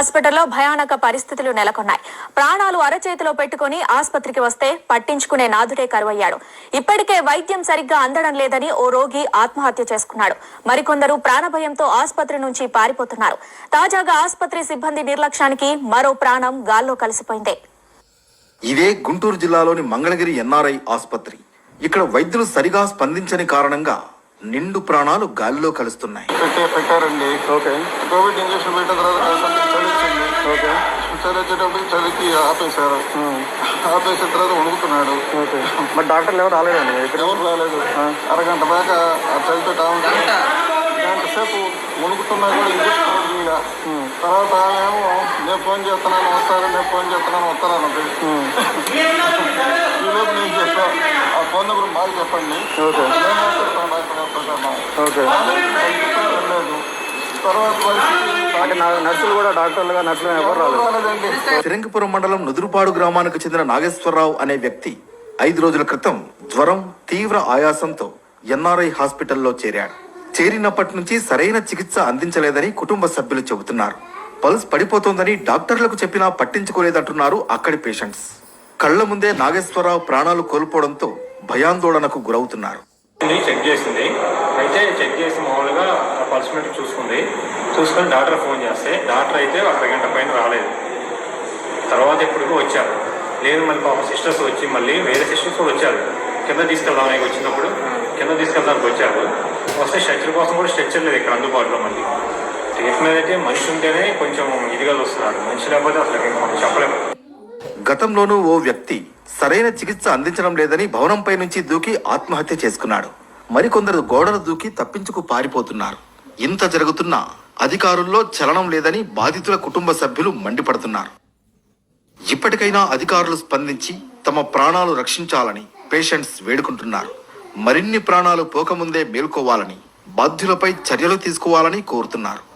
హాస్పిటల్లో భయానక పరిస్థితులు నెలకొన్నాయి. ప్రాణాలు అరచేతిలో పెట్టుకుని ఆసుపత్రికి వస్తే పట్టించుకునే నాథుడే కరువయ్యాడు. ఇప్పటికే వైద్యం సరిగ్గా అందడం లేదని ఓ రోగి ఆత్మహత్య చేసుకున్నాడు. మరికొందరు ప్రాణభయంతో ఆసుపత్రి నుంచి పారిపోతున్నారు. తాజాగా ఆసుపత్రి సిబ్బంది నిర్లక్ష్యానికి మరో ప్రాణం గాల్లో కలిసిపోయింది. ఇదే గుంటూరు జిల్లాలోని మంగళగిరి ఎన్ఆర్ఐ ఆసుపత్రి. ఇక్కడ వైద్యులు సరిగా స్పందించని కారణంగా నిండు ప్రాణాలు గాలిలో కలుస్తున్నాయి. పెట్టే పెట్టారండి ఓకే. కోవిడ్ ఇంజక్షన్ పెట్టిన తర్వాత కొంచెం చలి వచ్చింది ఓకే. చలి వచ్చేటప్పుడు చలికి ఆపేశారు. ఆపేసిన తర్వాత వణుకుతున్నాడు. ఓకే. మరి డాక్టర్లు ఎవరు రాలేదండి? ఎవరు రాలేదు. అరగంట దాకా ఆ చలితో టాబ్లెట్ గంట. సేపు వణుకుతున్నా కూడా ఇంజక్షన్ చేయలే. తర్వాత ఏమో నేను ఫోన్ చేస్తున్నాను వస్తారు? నేను ఫోన్ చేస్తున్నాను వస్తాను అన్నది ఈలోపు నేను ఆ ఫోన్ నెంబర్ చెప్పండి. ఓకే. ఓకే. అంటే నర్సులు కూడా డాక్టర్లుగా నర్సులు ఎవరు రాలేదు. రాలేదండి? శిరంగిపురం మండలం నుదురుపాడు గ్రామానికి చెందిన నాగేశ్వరరావు అనే వ్యక్తి ఐదు రోజుల క్రితం జ్వరం తీవ్ర ఆయాసంతో ఎన్ఆర్ఐ హాస్పిటల్లో చేరాడు. చేరినప్పటి నుంచి సరైన చికిత్స అందించలేదని కుటుంబ సభ్యులు చెబుతున్నారు. పల్స్ పడిపోతోందని డాక్టర్లకు చెప్పినా పట్టించుకోలేదంటున్నారు అక్కడి పేషెంట్స్. కళ్ళ ముందే నాగేశ్వరరావు ప్రాణాలు కోల్పోవడంతో భయాందోళనకు గురవుతున్నారు. చెక్ చేసింది. అయితే చెక్ చేసి మామూలుగా ఆ పల్స్ మీటర్ చూసుకుంది. చూసుకొని డాక్టర్ ఫోన్ చేస్తే డాక్టర్ అయితే ఒక గంట పైన రాలేదు. తర్వాత ఎప్పటికో వచ్చారు? లేదు మళ్ళీ పాప సిస్టర్స్ వచ్చి మళ్ళీ వేరే సిస్టర్స్ కూడా వచ్చారు. కింద తీసుకెళ్దామని వచ్చినప్పుడు కింద తీసుకెళ్దానికి వచ్చారు. వస్తే స్ట్రెచ్చర్ కోసం కూడా స్ట్రెచ్చర్ లేదు ఇక్కడ అందుబాటులో మళ్ళీ. ట్రీట్మెంట్ అయితే మనిషి ఉంటేనే కొంచెం ఇదిగా వస్తున్నారు మనిషి లేకపోతే అసలు మనం చెప్పలేము గతంలోనూ ఓ వ్యక్తి సరైన చికిత్స అందించడం లేదని భవనంపై నుంచి దూకి ఆత్మహత్య చేసుకున్నాడు. మరికొందరు గోడలు దూకి తప్పించుకు పారిపోతున్నారు. ఇంత జరుగుతున్నా అధికారుల్లో చలనం లేదని బాధితుల కుటుంబ సభ్యులు మండిపడుతున్నారు. ఇప్పటికైనా అధికారులు స్పందించి తమ ప్రాణాలు రక్షించాలని పేషెంట్స్ వేడుకుంటున్నారు. మరిన్ని ప్రాణాలు పోకముందే మేల్కోవాలని బాధ్యులపై చర్యలు తీసుకోవాలని కోరుతున్నారు.